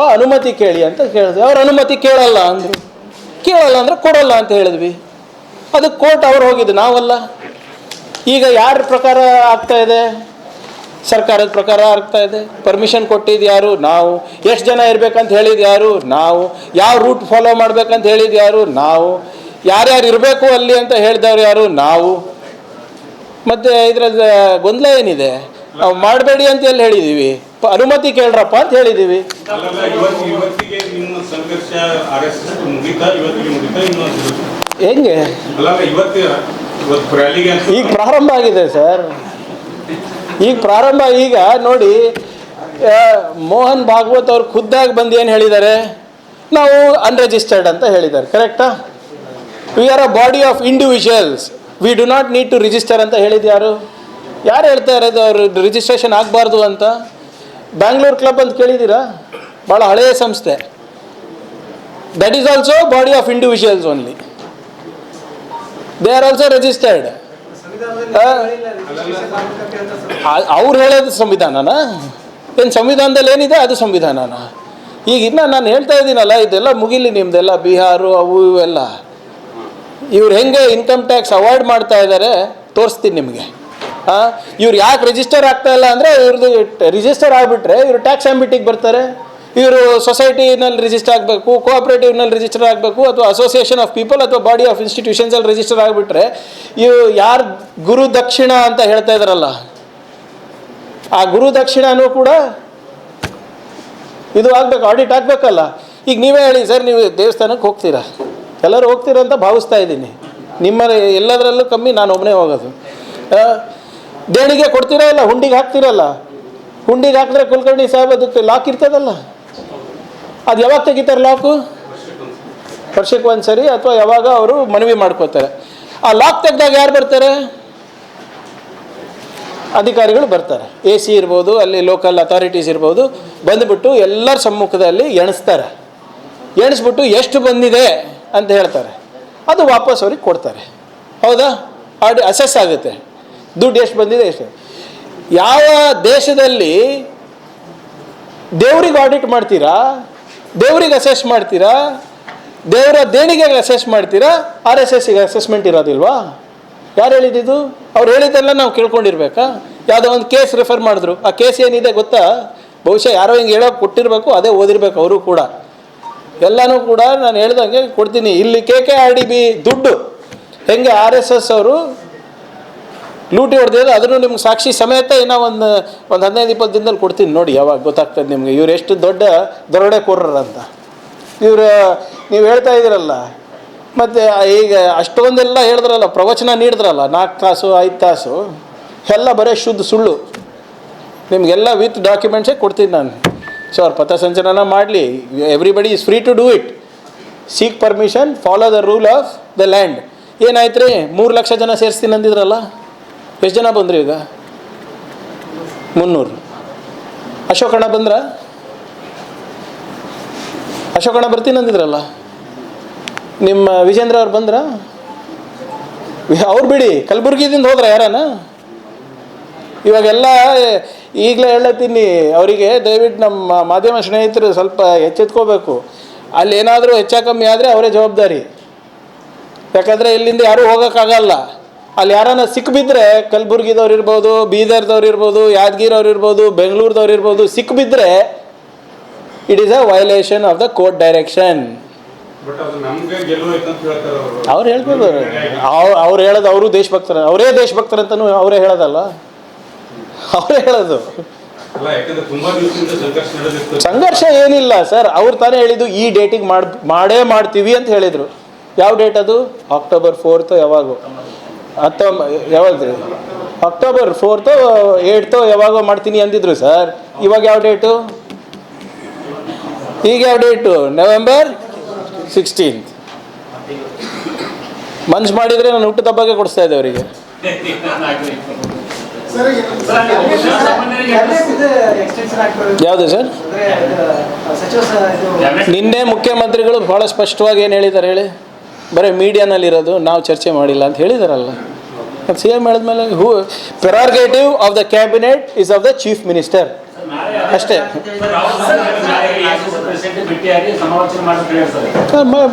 ಅನುಮತಿ ಕೇಳಿ ಅಂತ ಕೇಳಿದ್ವಿ. ಅವ್ರ ಅನುಮತಿ ಕೇಳಲ್ಲ ಅಂದರು. ಕೇಳಲ್ಲ ಅಂದ್ರೆ ಕೊಡಲ್ಲ ಅಂತ ಹೇಳಿದ್ವಿ. ಅದಕ್ಕೆ ಕೋರ್ಟ್ ಅವ್ರು ಹೋಗಿದ್ದು, ನಾವಲ್ಲ. ಈಗ ಯಾರ ಪ್ರಕಾರ ಆಗ್ತಾ ಇದೆ? ಸರ್ಕಾರದ ಪ್ರಕಾರ ಆಗ್ತಾ ಇದೆ. ಪರ್ಮಿಷನ್ ಕೊಟ್ಟಿದ್ದು ಯಾರು? ನಾವು. ಎಷ್ಟು ಜನ ಇರಬೇಕಂತ ಹೇಳಿದ್ದು ಯಾರು? ನಾವು. ಯಾವ ರೂಟ್ ಫಾಲೋ ಮಾಡ್ಬೇಕಂತ ಹೇಳಿದ್ದು ಯಾರು? ನಾವು. ಯಾರ್ಯಾರು ಇರಬೇಕು ಅಲ್ಲಿ ಅಂತ ಹೇಳಿದವ್ರು ಯಾರು? ನಾವು. ಮತ್ತು ಇದ್ರದ್ದು ಗೊಂದಲ ಏನಿದೆ? ನಾವು ಮಾಡಬೇಡಿ ಅಂತ ಎಲ್ಲಿ ಹೇಳಿದ್ದೀವಿ ಅನುಮತಿ ಕೇಳ್ರಪ್ಪ ಅಂತ ಹೇಳಿದ್ದೀವಿ ಹೆಂಗೆ? ಈಗ ಪ್ರಾರಂಭ ಆಗಿದೆ ಸರ್. ಈಗ ಪ್ರಾರಂಭ ಈಗ ನೋಡಿ ಮೋಹನ್ ಭಾಗವತ್ ಅವ್ರು ಖುದ್ದಾಗಿ ಬಂದು ಏನು ಹೇಳಿದ್ದಾರೆ ನಾವು ಅನ್ರಿಜಿಸ್ಟರ್ಡ್ ಅಂತ ಹೇಳಿದ್ದಾರೆ ಕರೆಕ್ಟಾ we are a body of individuals we do not need to register ಅಂತ ಹೇಳಿದ್ಯಾರು ಯಾರು? ಹೇಳ್ತಾ ಇರೋದು ಅವರು? ರಿಜಿಸ್ಟ್ರೇಷನ್ ಆಗಬಾರ್ದು ಅಂತ? ಬ್ಯಾಂಗ್ಳೂರ್ ಕ್ಲಬ್ ಅಂತ ಕೇಳಿದ್ದೀರಾ? ಭಾಳ ಹಳೆಯ ಸಂಸ್ಥೆ. That is also body of individuals only they are also registered ಅವ್ರು ಹೇಳೋದು ಸಂವಿಧಾನನ? ಏನು ಸಂವಿಧಾನದಲ್ಲಿ ಏನಿದೆ ಅದು ಸಂವಿಧಾನನ? ಈಗ ಇನ್ನು ನಾನು ಹೇಳ್ತಾ ಇದ್ದೀನಲ್ಲ ಇದೆಲ್ಲ ಮುಗಿಲಿ ನಿಮ್ದೆಲ್ಲ ಬಿಹಾರು ಅವು ಇವೆಲ್ಲ. ಇವ್ರು ಹೆಂಗೆ ಇನ್ಕಮ್ ಟ್ಯಾಕ್ಸ್ ಅವಾಯ್ಡ್ ಮಾಡ್ತಾ ಇದ್ದಾರೆ ತೋರಿಸ್ತೀನಿ ನಿಮಗೆ. ಇವ್ರು ಯಾಕೆ ರಿಜಿಸ್ಟರ್ ಆಗ್ತಾ ಇಲ್ಲ ಅಂದರೆ ಇವ್ರದ್ದು ರಿಜಿಸ್ಟರ್ ಆಗಿಬಿಟ್ರೆ ಇವರು ಟ್ಯಾಕ್ಸ್ ಆಂಬಿಟಿಗೆ ಬರ್ತಾರೆ. ಇವರು ಸೊಸೈಟಿನಲ್ಲಿ ರಿಜಿಸ್ಟರ್ ಆಗಬೇಕು ಕೋಆಪ್ರೇಟಿವ್ನಲ್ಲಿ ರಿಜಿಸ್ಟರ್ ಆಗಬೇಕು ಅಥವಾ ಅಸೋಸಿಯೇಷನ್ ಆಫ್ ಪೀಪಲ್ ಅಥವಾ ಬಾಡಿ ಆಫ್ ಇನ್ಸ್ಟಿಟ್ಯೂಷನ್ಸಲ್ಲಿ ರಿಜಿಸ್ಟರ್ ಆಗಿಬಿಟ್ರೆ ಇವು ಯಾರು ಗುರು ದಕ್ಷಿಣ ಅಂತ ಹೇಳ್ತಾ ಇದ್ದಾರಲ್ಲ ಆ ಗುರು ದಕ್ಷಿಣನೂ ಕೂಡ ಇದು ಆಗಬೇಕು ಆಡಿಟ್ ಆಗಬೇಕಲ್ಲ. ಈಗ ನೀವೇ ಹೇಳಿ, ಸರ್, ನೀವು ದೇವಸ್ಥಾನಕ್ಕೆ ಹೋಗ್ತೀರಾ? ಎಲ್ಲರೂ ಹೋಗ್ತೀರಾ ಅಂತ ಭಾವಿಸ್ತಾ ಇದ್ದೀನಿ. ನಿಮ್ಮ ಎಲ್ಲದರಲ್ಲೂ ಕಮ್ಮಿ, ನಾನು ಒಬ್ಬನೇ ಹೋಗೋದು. ದೇಣಿಗೆ ಕೊಡ್ತೀರಾ ಇಲ್ಲ? ಹುಂಡಿಗೆ ಹಾಕ್ತೀರಲ್ಲ ಹುಂಡಿಗೆ ಹಾಕಿದ್ರೆ ಕುಲಕರ್ಣಿ ಸಾಹೇಬ್ ಅದಕ್ಕೆ ಲಾಕ್ ಇರ್ತದಲ್ಲ? ಅದು ಯಾವಾಗ ತೆಗಿತಾರೆ ಲಾಕು ವರ್ಷಕ್ಕೆ ಒಂದು ಸರಿ ಅಥವಾ ಯಾವಾಗ ಅವರು ಮನವಿ ಮಾಡ್ಕೋತಾರೆ ಆ ಲಾಕ್ ತೆಗ್ದಾಗ ಯಾರು ಬರ್ತಾರೆ? ಅಧಿಕಾರಿಗಳು ಬರ್ತಾರೆ. ಎ ಸಿ ಇರ್ಬೋದು, ಅಲ್ಲಿ ಲೋಕಲ್ ಅಥಾರಿಟೀಸ್ ಇರ್ಬೋದು, ಬಂದುಬಿಟ್ಟು ಎಲ್ಲರ ಸಮ್ಮುಖದಲ್ಲಿ ಎಣಿಸ್ತಾರೆ. ಎಣಿಸ್ಬಿಟ್ಟು ಎಷ್ಟು ಬಂದಿದೆ ಅಂತ ಹೇಳ್ತಾರೆ. ಅದು ವಾಪಸ್ ಅವ್ರಿಗೆ ಕೊಡ್ತಾರೆ. ಹೌದಾ? ಆಡಿ ಅಸೆಸ್ ಆಗುತ್ತೆ. ದುಡ್ಡು ಎಷ್ಟು ಬಂದಿದೆ ಎಷ್ಟು? ಯಾವ ದೇಶದಲ್ಲಿ ದೇವ್ರಿಗೆ ಆಡಿಟ್ ಮಾಡ್ತೀರಾ? ದೇವ್ರಿಗೆ ಅಸೆಸ್ ಮಾಡ್ತೀರಾ? ದೇವರ ದೇಣಿಗೆಗೆ ಅಸೆಸ್ ಮಾಡ್ತೀರಾ? ಆರ್ ಎಸ್ ಎಸ್ಗೆ ಅಸೆಸ್ಮೆಂಟ್ ಇರೋದಿಲ್ವಾ? ಯಾರು ಹೇಳಿದ್ದು ಅವ್ರು ಹೇಳಿದ್ದೆಲ್ಲ ನಾವು ಕೇಳ್ಕೊಂಡಿರ್ಬೇಕಾ? ಯಾವುದೋ ಒಂದು ಕೇಸ್ ರೆಫರ್ ಮಾಡಿದ್ರು. ಆ ಕೇಸ್ ಏನಿದೆ ಗೊತ್ತಾ? ಬಹುಶಃ ಯಾರೋ ಹಿಂಗೆ ಹೇಳೋಕೆ ಕೊಟ್ಟಿರಬೇಕು, ಅದೇ ಓದಿರ್ಬೇಕು ಅವರು ಕೂಡ. ಎಲ್ಲನೂ ಕೂಡ ನಾನು ಹೇಳ್ದಂಗೆ ಕೊಡ್ತೀನಿ. ಇಲ್ಲಿ K K R D B ದುಡ್ಡು. ಹೆಂಗೆ ಆರ್ ಎಸ್ ಎಸ್ ಅವರು ಲೂಟಿ ಹೊಡೆದಿದ್ರೆ ಅದನ್ನು ನಿಮ್ಗೆ ಸಾಕ್ಷಿ ಸಮೇತ ಇನ್ನೂ ಒಂದು ಒಂದು ಹದಿನೈದು, ಇಪ್ಪತ್ತು ದಿನದಲ್ಲಿ ಕೊಡ್ತೀನಿ ನೋಡಿ ಯಾವಾಗ ಗೊತ್ತಾಗ್ತದೆ ನಿಮಗೆ. ಇವ್ರು ಎಷ್ಟು ದೊಡ್ಡ ದರೋಡೆ ಅಂತ ಇವರು, ನೀವು ಹೇಳ್ತಾ ಇದ್ದೀರಲ್ಲ, ಮತ್ತು ಈಗ ಅಷ್ಟೊಂದೆಲ್ಲ ಹೇಳಿದ್ರಲ್ಲ, ಪ್ರವಚನ ನೀಡಿದ್ರಲ್ಲ, ನಾಲ್ಕು ತಾಸು, ಐದು ತಾಸು, ಎಲ್ಲ ಬರೀ ಶುದ್ಧ ಸುಳ್ಳು. ನಿಮಗೆಲ್ಲ ವಿತ್ ಡಾಕ್ಯುಮೆಂಟ್ಸೇ ಕೊಡ್ತೀನಿ ನಾನು. ಸೊ ಅವ್ರು ಪಥಸಂಚಲನ ಮಾಡಲಿ. Everybody is free to do it seek permission follow the rule of the land ಏನಾಯ್ತು ರೀ ಮೂರು ಲಕ್ಷ ಜನ ಸೇರಿಸ್ತೀನಿ ಅಂದಿದ್ರಲ್ಲ? ಎಷ್ಟು ಜನ ಬಂದ್ರಿ ಈಗ? ಮುನ್ನೂರು. ಅಶೋಕಣ್ಣ ಬಂದ್ರ? ಅಶೋಕಣ್ಣ ಬರ್ತೀನಿ ಅಂದಿದ್ರಲ್ಲ. ನಿಮ್ಮ ವಿಜೇಂದ್ರ ಅವ್ರು ಬಂದ್ರ? ಅವ್ರು ಬಿಡಿ, ಕಲಬುರ್ಗಿದಿಂದ ಹೋದ್ರ ಯಾರನ? ಇವಾಗೆಲ್ಲ ಈಗಲೇ ಹೇಳತ್ತೀನಿ, ಅವರಿಗೆ ದಯವಿಟ್ಟು ನಮ್ಮ ಮಾಧ್ಯಮ ಸ್ನೇಹಿತರು ಸ್ವಲ್ಪ ಎಚ್ಚೆತ್ಕೋಬೇಕು. ಅಲ್ಲಿ ಏನಾದರೂ ಹೆಚ್ಚ ಕಮ್ಮಿ ಆದರೆ ಅವರೇ ಜವಾಬ್ದಾರಿ. ಯಾಕಂದರೆ ಇಲ್ಲಿಂದ ಯಾರೂ ಹೋಗೋಕ್ಕಾಗಲ್ಲ. ಅಲ್ಲಿ ಯಾರನ್ನ ಸಿಕ್ಬಿದ್ರೆ ಕಲಬುರ್ಗಿದವ್ರು ಇರ್ಬೋದು ಬೀದರ್ದವ್ರು ಇರ್ಬೋದು ಯಾದಗಿರವ್ರು ಇರ್ಬೋದು ಬೆಂಗಳೂರದವ್ರು ಇರ್ಬೋದು ಸಿಕ್ಬಿದ್ರೆ it is a violation of the court direction ಅವರು. ಅವ್ರು ಹೇಳ್ಬೋದು. ಅವ್ರು ಹೇಳೋದು ಅವರು ದೇಶಭಕ್ತರ ಅವರೇ ದೇಶಭಕ್ತರಂತನೂ ಅವರೇ ಹೇಳೋದಲ್ಲ. ಅವರೇ ಹೇಳೋದು. ಸಂಘರ್ಷ ಏನಿಲ್ಲ ಸರ್. ಅವ್ರು ತಾನೇ ಹೇಳಿದ್ದು ಈ ಡೇಟಿಗೆ ಮಾಡಿ ಮಾಡೇ ಮಾಡ್ತೀವಿ ಅಂತ ಹೇಳಿದರು. ಯಾವ ಡೇಟ್ ಅದು? ಅಕ್ಟೋಬರ್ ಫೋರ್ತ್ ಯಾವಾಗೋ. ಹತ್ತೊಂಬ ಯಾವಾಗ ಅಕ್ಟೋಬರ್ ಫೋರ್ತು ಏಯ್ಟ್ತು ಯಾವಾಗೋ ಮಾಡ್ತೀನಿ ಅಂದಿದ್ರು ಸರ್ ಇವಾಗ ಯಾವ ಡೇಟು ಈಗ ಯಾವ ಡೇಟು ನವೆಂಬರ್ ಸಿಕ್ಸ್ಟೀನ್ತ್ ಮನ್ಸು ಮಾಡಿದರೆ ನಾನು ಹುಟ್ಟು ತಬ್ಬಾಗೆ ಕೊಡಿಸ್ತಾ ಇದ್ದೆ ಅವರಿಗೆ. ಯಾವುದು ಸರ್ ನಿನ್ನೆ ಮುಖ್ಯಮಂತ್ರಿಗಳು ಬಹಳ ಸ್ಪಷ್ಟವಾಗಿ ಏನು ಹೇಳಿದ್ದಾರೆ ಹೇಳಿ. ಬರೀ ಮೀಡಿಯಾನಲ್ಲಿರೋದು ನಾವು ಚರ್ಚೆ ಮಾಡಿಲ್ಲ ಅಂತ ಹೇಳಿದಾರಲ್ಲ. ಸಿ ಎಂ ಹೇಳಿದ್ಮೇಲೆ who prerogative of the cabinet is of the chief minister ಅಷ್ಟೇ.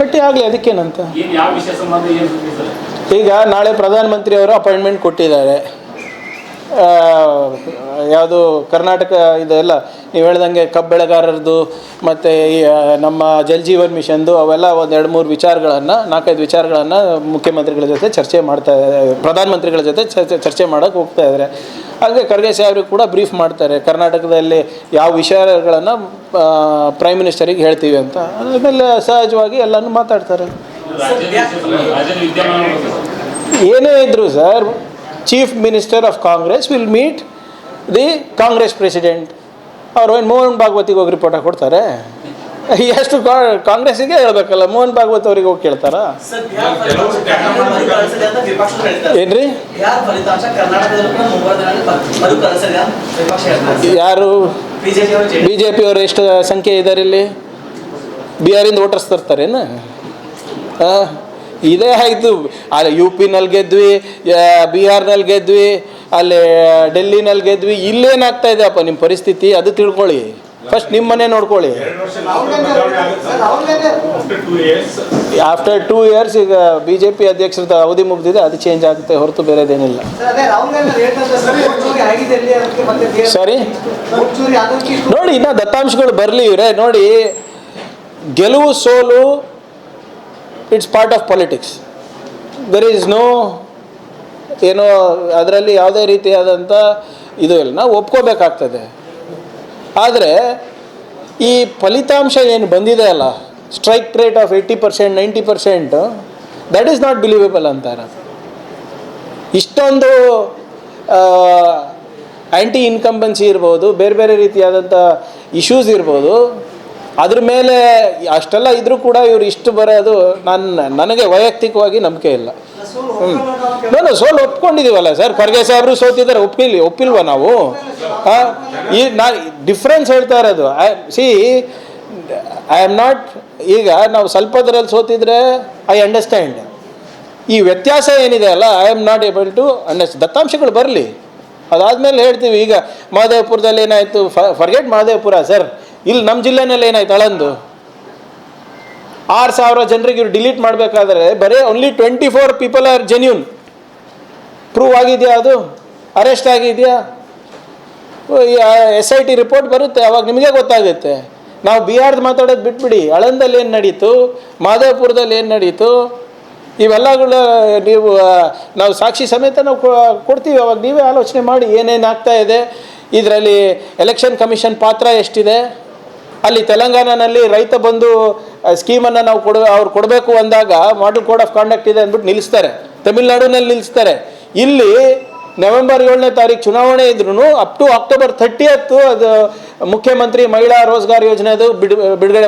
ಭೇಟಿ ಆಗಲಿ ಅದಕ್ಕೇನಂತ. ಈಗ ನಾಳೆ ಪ್ರಧಾನಮಂತ್ರಿಯವರು ಅಪಾಯಿಂಟ್ಮೆಂಟ್ ಕೊಟ್ಟಿದ್ದಾರೆ. ಯಾವುದು ಕರ್ನಾಟಕ ಇದೆಲ್ಲ ನೀವು ಹೇಳ್ದಂಗೆ ಕಬ್ಬು ಬೆಳೆಗಾರರದು ಮತ್ತು ಈ ನಮ್ಮ ಜಲ್ ಜೀವನ್ ಮಿಷನ್ದು ಅವೆಲ್ಲ ಒಂದು ಎರಡು ಮೂರು ವಿಚಾರಗಳನ್ನು ನಾಲ್ಕೈದು ವಿಚಾರಗಳನ್ನು ಮುಖ್ಯಮಂತ್ರಿಗಳ ಜೊತೆ ಚರ್ಚೆ ಮಾಡ್ತಾ ಪ್ರಧಾನಮಂತ್ರಿಗಳ ಜೊತೆ ಚರ್ಚೆ ಚರ್ಚೆ ಮಾಡೋಕ್ಕೆ ಹೋಗ್ತಾ ಇದ್ದಾರೆ. ಹಾಗೆ ಖರ್ಗೆ ಸಾಹೇಬ್ರಿಗೆ ಕೂಡ ಬ್ರೀಫ್ ಮಾಡ್ತಾರೆ ಕರ್ನಾಟಕದಲ್ಲಿ ಯಾವ ವಿಷಯಗಳನ್ನು ಪ್ರೈಮ್ ಮಿನಿಸ್ಟರಿಗೆ ಹೇಳ್ತೀವಿ ಅಂತ. ಆಮೇಲೆ ಸಹಜವಾಗಿ ಎಲ್ಲನೂ ಮಾತಾಡ್ತಾರೆ. ಏನೇ ಇದ್ರು sir chief minister of Congress will meet the Congress president ಅವ್ರು ಏನು ಮೋಹನ್ ಭಾಗವತಿಗೆ ಹೋಗಿ ರಿಪೋರ್ಟ್ ಕೊಡ್ತಾರೆ? ಎಷ್ಟು ಕಾ- ಕಾಂಗ್ರೆಸ್ಸಿಗೆ ಹೇಳ್ಬೇಕಲ್ಲ ಮೋಹನ್ ಭಾಗವತ್ ಅವ್ರಿಗೆ ಹೋಗಿ ಕೇಳ್ತಾರಾ? ಏನ್ರಿ? ಯಾರು? ಬಿಜೆಪಿ ಅವರು ಬಿ ಜೆ ಪಿಯವರು ಎಷ್ಟು ಸಂಖ್ಯೆ ಇದ್ದಾರೆ ಇಲ್ಲಿ? ಬಿಹಾರಿಂದ ವೋಟರ್ಸ್ ತರ್ತಾರೇನು ಆ, ಇದೇ ಆಯಿತು. ಅಲ್ಲಿ ಯು ಪಿನಲ್ಲಿ ಗೆದ್ವಿ ಬಿಹಾರ್ನಲ್ಲಿ ಗೆದ್ವಿ, ಅಲ್ಲಿ ಡೆಲ್ಲಿನಲ್ಲಿ ಗೆದ್ವಿ. ಇಲ್ಲೇನಾಗ್ತಾ ಇದೆ ಅಪ್ಪ ನಿಮ್ಮ ಪರಿಸ್ಥಿತಿ? ಅದು ತಿಳ್ಕೊಳ್ಳಿ. ಫಸ್ಟ್ ನಿಮ್ಮ ಮನೆ ನೋಡ್ಕೊಳ್ಳಿ. ಆಫ್ಟರ್ ಟೂ ಇಯರ್ಸ್ ಈಗ ಬಿ ಜೆ ಪಿ ಅಧ್ಯಕ್ಷರದ ಅವಧಿ ಮುಗಿದಿದೆ, ಅದು ಚೇಂಜ್ ಆಗುತ್ತೆ, ಹೊರತು ಬೇರೆದೇನಿಲ್ಲ. ಸರಿ ನೋಡಿ, ಇನ್ನು ದತ್ತಾಂಶಗಳು ಬರಲಿ ಇವರೇ. ನೋಡಿ, ಗೆಲುವು ಸೋಲು it's part of politics there is no ಏನೋ ಅದರಲ್ಲಿ ಯಾವುದೇ ರೀತಿಯಾದಂಥ ಇದು ಇಲ್ಲ. ನಾವು ಒಪ್ಕೋಬೇಕಾಗ್ತದೆ. ಆದರೆ ಈ ಫಲಿತಾಂಶ ಏನು ಬಂದಿದೆ ಅಲ್ಲ strike rate of eighty percent ninety percent that is not believable ಅಂತಾರೆ. ಇಷ್ಟೊಂದು ಆ್ಯಂಟಿ ಇನ್ಕಂಬನ್ಸಿ ಇರ್ಬೋದು, ಬೇರೆ ಬೇರೆ ರೀತಿಯಾದಂಥ ಇಶ್ಯೂಸ್ ಇರ್ಬೋದು ಅದ್ರ ಮೇಲೆ ಅಷ್ಟೆಲ್ಲ ಇದ್ರೂ ಕೂಡ ಇವ್ರು ಇಷ್ಟು ಬರೋದು ನನ್ನ ನನಗೆ ವೈಯಕ್ತಿಕವಾಗಿ ನಂಬಿಕೆ ಇಲ್ಲ. ಹ್ಞೂ ನಾನು ಸೋಲು ಒಪ್ಕೊಂಡಿದ್ದೀವಲ್ಲ ಸರ್? ಖರ್ಗೆ ಸಾಹೇಬರು ಸೋತಿದ್ದಾರೆ ಒಪ್ಪಿಲ್ಲ ಒಪ್ಪಿಲ್ವಾ ನಾವು? ಈ ನಾ ಡಿಫ್ರೆನ್ಸ್ ಹೇಳ್ತಾ ಇರೋದು. I see I am not ಈಗ ನಾವು ಸ್ವಲ್ಪದ್ರಲ್ಲಿ ಸೋತಿದ್ರೆ ಐ ಅಂಡರ್ಸ್ಟ್ಯಾಂಡ್ ಈ ವ್ಯತ್ಯಾಸ ಏನಿದೆ ಅಲ್ಲ I am not able to understand ದತ್ತಾಂಶಗಳು ಬರಲಿ. ಅದಾದಮೇಲೆ ಹೇಳ್ತೀವಿ, ಈಗ ಮಹದೇವಪುರದಲ್ಲಿ ಏನಾಯಿತು? ಫರ್ಗೆಟ್ ಮಹದೇವಪುರ ಸರ್ ಇಲ್ಲಿ ನಮ್ಮ ಜಿಲ್ಲೆನಲ್ಲಿ ಏನಾಯ್ತು ಅಳಂದು? ಆರು ಸಾವಿರ ಜನರಿಗೆ ಇವ್ರು ಡಿಲೀಟ್ ಮಾಡಬೇಕಾದ್ರೆ ಬರೀ only twenty four people are genuine prove ಆಗಿದೆಯಾ ಅದು? ಅರೆಸ್ಟ್ ಆಗಿದೆಯಾ? ಎಸ್ ಐ ಟಿ ರಿಪೋರ್ಟ್ ಬರುತ್ತೆ, ಅವಾಗ ನಿಮಗೆ ಗೊತ್ತಾಗುತ್ತೆ. ನಾವು ಬಿಹಾರದ ಮಾತಾಡೋದು ಬಿಟ್ಬಿಡಿ. ಅಳಂದಲ್ಲಿ ಏನು ನಡೀತು? ಮಾಧವಪುರದಲ್ಲಿ ಏನು ನಡೀತು? ಇವೆಲ್ಲಗಳು ನೀವು ನಾವು ಸಾಕ್ಷಿ ಸಮೇತ ನಾವು ಕೊಡ್ತೀವಿ, ಅವಾಗ ನೀವೇ ಆಲೋಚನೆ ಮಾಡಿ ಏನೇನು ಆಗ್ತಾ ಇದೆ. ಇದರಲ್ಲಿ ಎಲೆಕ್ಷನ್ ಕಮಿಷನ್ ಪಾತ್ರ ಎಷ್ಟಿದೆ? ಅಲ್ಲಿ ತೆಲಂಗಾಣನಲ್ಲಿ ರೈತ ಬಂದು ಸ್ಕೀಮನ್ನು ನಾವು ಕೊಡ, ಅವ್ರು ಕೊಡಬೇಕು ಅಂದಾಗ ಮಾಡಲ್ ಕೋಡ್ ಆಫ್ ಕಾಂಡಕ್ಟ್ ಇದೆ ಅಂದ್ಬಿಟ್ಟು ನಿಲ್ಲಿಸ್ತಾರೆ. ತಮಿಳ್ನಾಡಿನಲ್ಲಿ ನಿಲ್ಲಿಸ್ತಾರೆ. ಇಲ್ಲಿ ನವೆಂಬರ್ ಏಳನೇ ತಾರೀಕು ಚುನಾವಣೆ ಇದ್ರೂ ಅಪ್ ಟು ಅಕ್ಟೋಬರ್ ಥರ್ಟಿಯತ್ತು ಅದು ಮುಖ್ಯಮಂತ್ರಿ ಮಹಿಳಾ ರೋಜ್ಗಾರ್ ಯೋಜನೆದು ಬಿಡು, ಬಿಡುಗಡೆ